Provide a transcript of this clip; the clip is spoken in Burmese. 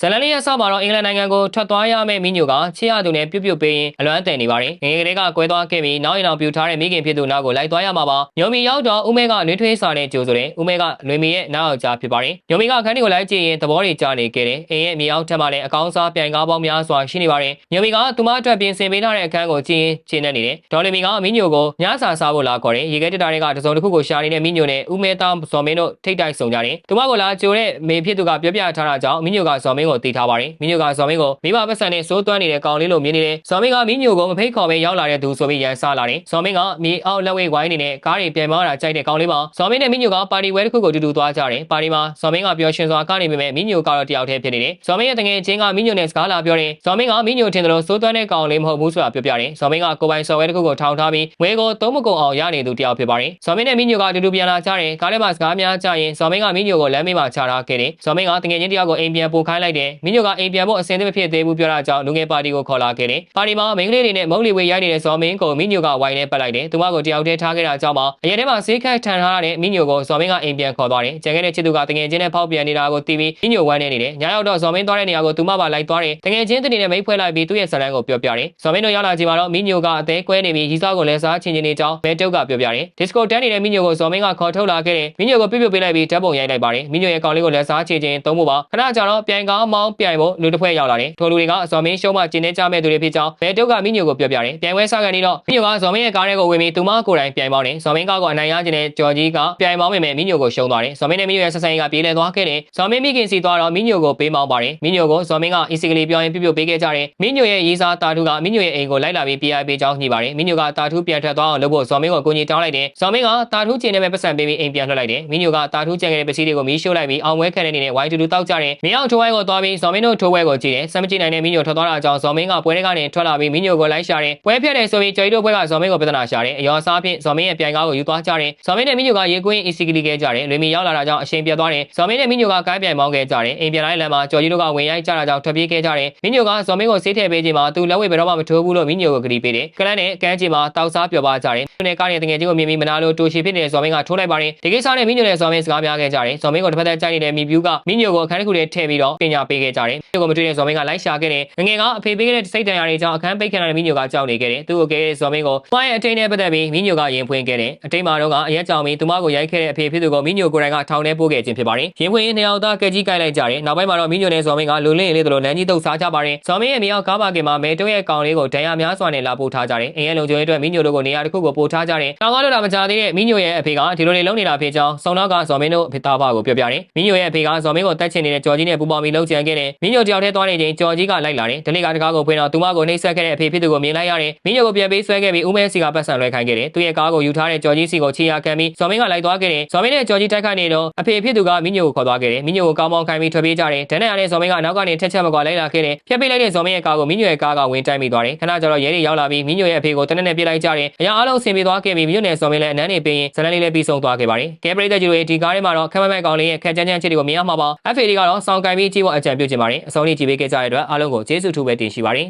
ဇလန်လေးရဲ့ဆောက်မှာတော့အင်္ဂလန်နိုင်ငံကိုထွက်သွားရမယ့်မိညိုကချစ်ရသူနဲ့ပြုတ်ပြုတ်ပေးရင်အလွမ်းတန်နေပါတယ်ငယ်ငယ်ကလေးကကွဲသွားခဲ့ပြီးနောက်ရင်အောင်ပြူထားတဲ့မိခင်ဖြစ်သူနောက်ကိုလိုက်သွားရမှာပါညိုမီရောက်တော့ဦးမဲကနှွေးထွေးစာနဲ့ကြိုဆိုတယ်ဦးမဲကလွေမီရဲ့နောက်ယောက်ျားဖြစ်ပါတယ်ညိုမီကခန်းဒီကိုလိုက်ကြည့်ရင်သဘောတွေကြားနေခဲ့တယ်အိမ်ရဲ့မြေအောက်ထက်မှလည်းအကောင်းစားပြိုင်ကားပေါင်းများစွာရှိနေပါတယ်ညိုမီကသူမအတွက်ပြင်ဆင်ပေးထားတဲ့အခန်းကိုကြည့်ရင်ခြေနဲ့နေတယ်ဒေါ်လီမီကမိညိုကိုညစာစားဖို့လာခေါ်တယ်ရေခဲတက်တာတွေကတစုံတစ်ခုကိုရှာနေတဲ့မိညိုနဲ့ဦးမဲသားဇော်မင်းတို့ထိတ်တိုက်ဆုံကြတယ်သူမကိုလာကြိုတဲ့မေဖြစ်သူကပြောပြထားတာကြောင့်မိညိုကဇော်မင်းကိုတီးထားပါတယ်မိညိုကဇော်မင်းကိုမိဘပတ်စံနဲ့စိုးသွမ်းနေတဲ့ကောင်လေးလိုမြင်နေတယ်ဇော်မင်းကမိညိုကိုမဖိတ်ခေါ်ပဲရောက်လာတဲ့သူဆိုပြီးရန်စားလာတယ်ဇော်မင်းကမြေအောက်လက်ဝဲဝိုင်းနေတဲ့ကားတွေပြန်မောတာကြိုက်တဲ့ကောင်လေးပါဇော်မင်းနဲ့မိညိုကပါတီဝဲတစ်ခုကိုတူတူသွားကြတယ်ပါတီမှာဇော်မင်းကပျော်ရွှင်စွာကနေပေမဲ့မိညိုကတော့တယောက်တည်းဖြစ်နေတယ်ဇော်မင်းရဲ့တငယ်ချင်းကမိညိုနဲ့စကားလာပြောတယ်ဇော်မင်းကမိညိုထင်တယ်လို့စိုးသွမ်းတဲ့ကောင်လေးမဟုတ်ဘူးဆိုတာပြောပြတယ်ဇော်မင်းကကိုပိုင်ဆော်ဝဲတစ်ခုကိုထောင်ထားပြီးငွေကိုသုံးမကုန်အောင်ရနေသူတယောက်ဖြစ်ပါတယ်ဇော်မင်းနဲ့မိညိုကအတူတူပြန်လာကြတယ်ကားထဲမှာစကားများကြရင်ဇော်မင်းကမိညိုကိုလမ်းမေးမှာချထားခဲ့တယ်ဇော်မင်းကတငယ်ချင်းတယောက်ကိုအိမ်ပြန်ပို့ခိုင်းလိုက်တယ်မိညိုကအိမ်ပြန်ဖို့အစင်းသစ်မဖြစ်သေးဘူးပြောတာကြောင့်လူငယ်ပါတီကိုခေါ်လာခဲ့တယ်ပါတီမှာမိန်းကလေးတွေနဲ့မုံလီဝေရိုက်နေတဲ့ဇော်မင်းကိုမိညိုကဝိုင်းနဲ့ပတ်လိုက်တယ်သူမကိုတယောက်တည်းထားခဲ့တာကြောင့်မှအရင်ထဲမှာဆေးခတ်ထန်ထားတဲ့မိညိုကိုဇော်မင်းကအိမ်ပြန်ခေါ်သွားတယ်ကျန်ခဲ့တဲ့ချစ်သူကတငယ်ချင်းနဲ့ဖောက်ပြန်နေတာကိုတီးပြီးမိညိုဝမ်းနေနေတယ်ညရောက်တော့ဇော်မင်းသွားတဲ့နေရာကိုသူမပါလိုက်သွားတယ်တငယ်ချင်းတနေနဲ့မိတ်ဖွဲ့လိုက်ပြီးသူ့ရဲ့ဇာတ်လမ်းကိုပြောပြတယ်ဇော်မင်းတို့ရောက်လာချိန်မှာတော့မိညိုကအသေးကွဲနေပြီးရီစောက်ကိုလည်းစားချင်းချင်းနေကြောင်းဘဲတုတ်ကပြောပြတယ်ဒီစကိုတန်းနေတဲ့မိညိုကိုဇော်မင်းကခေါ်ထုတ်လာခဲ့တယ်မိညိုကိုပြပြပေးလိုက်ပြီးဓာတ်ပုံရိုက်လိုက်ပါတယ်မိညိုရဲ့ကောင်လေးကိုလည်းစားချင်းချင်းသုံးဖို့ပါခဏကြာတော့ပြန်ကားမောင်းပြန်ဖို့လူတစ်ဖွဲ့ရောက်လာတယ်ထိုလူတွေကဇော်မင်းရှုံးမှကျင်းနေကြမဲ့သူတွေဖြစ်ကြောင်းဘဲတုတ်ကမိညိုကိုပြောပြတယ်ပြန်ဝဲစားကန်နေတော့မိညိုကဇော်မင်းရဲ့ကားထဲကိုဝင်ပြီးသူမကိုယ်တိုင်ပြန်ပေါင်းတယ်ဇော်မင်းကားကိုအနိုင်ရခြင်းနဲ့ကြော်ကြီးကပြန်ပေါင်းပေမဲ့မိညိုကိုရှုံးသွားတယ်ဇော်မင်းနဲ့မိညိုရဲ့ဆက်ဆံရေးကပြေးလည်သွားခဲ့တယ်ဇော်မင်းမိခင်စီသွားတော့မိညိုကိုပေးမောင်းပါတယ်မိညိုကိုဇော်မင်းကအီစီကလေးပြောင်းရင်ပြပြပေးခဲ့ကြတယ်မိညိုရဲ့ရေးစားတာထုကမိညိုရဲ့အိမ်ကိုလိုက်လာပြီး PI ပေးကြောင်းညှိပါတယ်မိညိုကတာထုပြန်ထွက်သွားအောင်လုပ်ဖို့ဇော်မင်းကိုကိုကြီးတောင်းလိုက်တယ်ဇော်မင်းကတာထုကျင်းနဲ့ပဲပတ်စံပေးပြီးအိမ်ပြန်လွှတ်လိုက်တယ်မိညိုကတာထုကျန်ခဲ့တဲ့ပစ္စည်းတွေကိုမီးရှို့လိုက်ပြီးအောင်ဝဲခက်တဲ့နေနဲ့ဝိုင်းတူတူတောက်ကြတယ်မင်းအောင်ထိုးဝဲကိုသွားပြီးဇော်မင်းတို့ထိုးဝဲကိုကြည့်တယ်စမ်းမကြည့်နိုင်တဲ့မိညိုထွက်သွားတာကြောင့်ဇော်မင်းကပွဲထဲကနေထွက်လာပြီးမိညိုကိုလိုက်ရှာတယ်ပွဲဖြတ်တယ်ဆိုပြီးကျော်ရီတို့ပွဲကဇော်မင်းကိုပြဿနာရှာတယ်အယောစားဖြင့်ဇော်မင်းရဲ့ပြိုင်ကားကိုယူသွားကြတယ်ဇော်မင်းနဲ့မိညိုကရေကွင်းအီစီကလီခဲ့ကြတယ်လွေမီရောက်လာတာကြောင့်အရှင်ပြတ်သွားတယ်ဇော်မင်းနဲ့မိညိုကကိုင်းပြိုင်မောင်းခဲ့ကြတယ်အိမ်ပြန်လာတဲ့လမ်းမှာကျော်ရီတို့ကဝင်ရိုက်ကြတာကြောင့်ထွက်ပြေးခဲ့ကြတယ်မိညိုကဇော်မင်းကိုဆေးထည့်ပေးခြင်းမှာသူလက်ဝဲဘယ်တော့မှမထိုးဘူးလို့မိညိုကိုကတိပေးတယ်ကလန်းနဲ့ကန်းချီမှာတောက်စားပျော်ပါကြတယ်သူနဲ့ကားနဲ့တငယ်ချင်းကိုမြင်ပြီးမနာလို့တူရှည်ဖြစ်နေတဲ့ဇော်မင်းကထိုးလိုက်ပါတယ်ဒီကိစ္စနဲ့မိညိုနဲ့ဇော်မင်းစကားများခဲ့ကြတယ်ဇော်မင်းကိုတစ်ဖက်သက်ကြိုက်နေတဲ့မိပြူကမိညိုကိုအခန်းတစ်ခုထဲထည့်ပြီးတော့ပညာပေးခဲ့ကြတယ်မိညိုကိုမတွေ့တဲ့ဇော်မင်းကလိုက်ရှာခဲ့တယ်ငငယ်ကအဖေပေးခဲ့တဲ့စိတ်တန်ရာတွေကြောင့်အခန်းပိတ်ခံရတဲ့မိညိုကကြောက်နေခဲ့တယ်သူ့ကိုကဲတဲ့ဇော်မင်းကိုတွားရဲ့အထိန်နဲ့ပတ်သက်ပြီးမိညိုကရင်ဖွင့်ခဲ့တယ်အထိန်မှာတော့ကအရက်ကြောင်ပြီးသူမကိုရိုက်ခဲ့တဲ့အဖေဖြစ်သူကိုမိညိုကိုယ်တိုင်ကထောင်ထဲပို့ခဲ့ခြင်းဖြစ်ပါတယ်ရင်ဖွင့်နှစ်ယောက်သားကကြီးကိုက်လိုက်ကြတယ်နောက်ပိုင်းမှာတော့မိညိုနဲ့ဇော်မင်းကလူလင်းလေးတို့လမ်းကြီးတုပ်စားကြပါတယ်ဇော်မင်းရဲ့မြေအောက်ကားပါကင်မှာမဲတုံးရဲ့ကောင်လေးကိုဒဏ်ရာများစွာနဲ့လာပို့ထားကြတယ်အိမ်ရဲ့လုံခြုံရေးအတွက်မိညိုတို့ကိုနေရာတစ်ခုကိုပို့ထားကြတယ်တောင်ကားလို့လာမကြသေးတဲ့မိညိုရဲ့အဖေကဒီလိုတွေလုံးနေတာဖြစ်ကြောင်းစုံနောက်ကဇော်မင်းတို့အဖေသားဖကိုပြောပြတယ်မိညိုရဲ့အဖေကဇော်မင်းကိုတက်ချင်နေတဲ့ကြော်ကြီးနဲ့ပူပေါင်းပြီးလှုပ်ကြံခဲ့တယ်မိညိုတယောက်တည်းသွားနေချိန်ကြော်ကြီးကလိုက်လာတယ်ဒလိကတကားကိုဖွင့်တော့သူမကိုနှိပ်စက်ခဲ့တဲ့အဖေဖြစ်သူကိုမြင်လိုက်ရတယ်မိညိုကိုပြန်ပေးဆွဲခဲ့ပြီးဦးမဲစီကပတ်စံလွှဲခိုင်းခဲ့တယ်သူရဲ့ကားကိုယူထားတဲ့ကြော်ကြီးစီကိုချီရခံပြီးဇော်မင်းကလိုက်သွားခဲ့တယ်ဇော်မင်းနဲ့ကြော်ကြီးတိုက်ခိုက်နေတော့အဖေဖြစ်သူကမိညိုကိုခေါ်သွားခဲ့တယ်မိညိုကိုကောင်းပေါင်းခိုင်းပြီးထွက်ပြေးကြတယ်ဒဏ္ဍာရနဲ့ဇော်မင်းကနောက်ကနေထက်ချက်မကွာလိုက်လာခဲ့တယ်ဖျက်ပေးလိုက်တဲ့ဇော်မင်းရဲ့ကားကိုမိညိုရဲ့ကားကဝင်တိုက်မိသွားတယ်ခဏကြာတော့ရဲတွေရောက်လာပြီးမိညိုရဲ့အဖေကိုတနက်နဲ့ပြေးလိုက်ကြတယ်အရာအလုံးအဆင်ပြေသွားခဲ့ပြီးမိညိုနဲ့ဇော်မင်းလည်းအနမ်းနေပြီးရင်ဇလန်လေးလည်းပြီးဆုံးသွားခဲ့ပါတယ်ကဲပရိသတ်ကြီးတို့ဒီကားထဲမှာတော့ခက်မက်မက်ကောင်လေးရဲ့ခက်ချမ်းချမ်းချစ်တွေကိုမြင်ရမှာပါ FA ကတော့စောင်းကင်ပြီးကြည့်ဖို့အကြံပြုချင်ပါတယ်အဆုံးထိကြည့်ပေးခဲ့ကြတဲ့အတွက်အားလုံးကိုကျေးဇူးထူးပဲတင်ရှိပါတယ်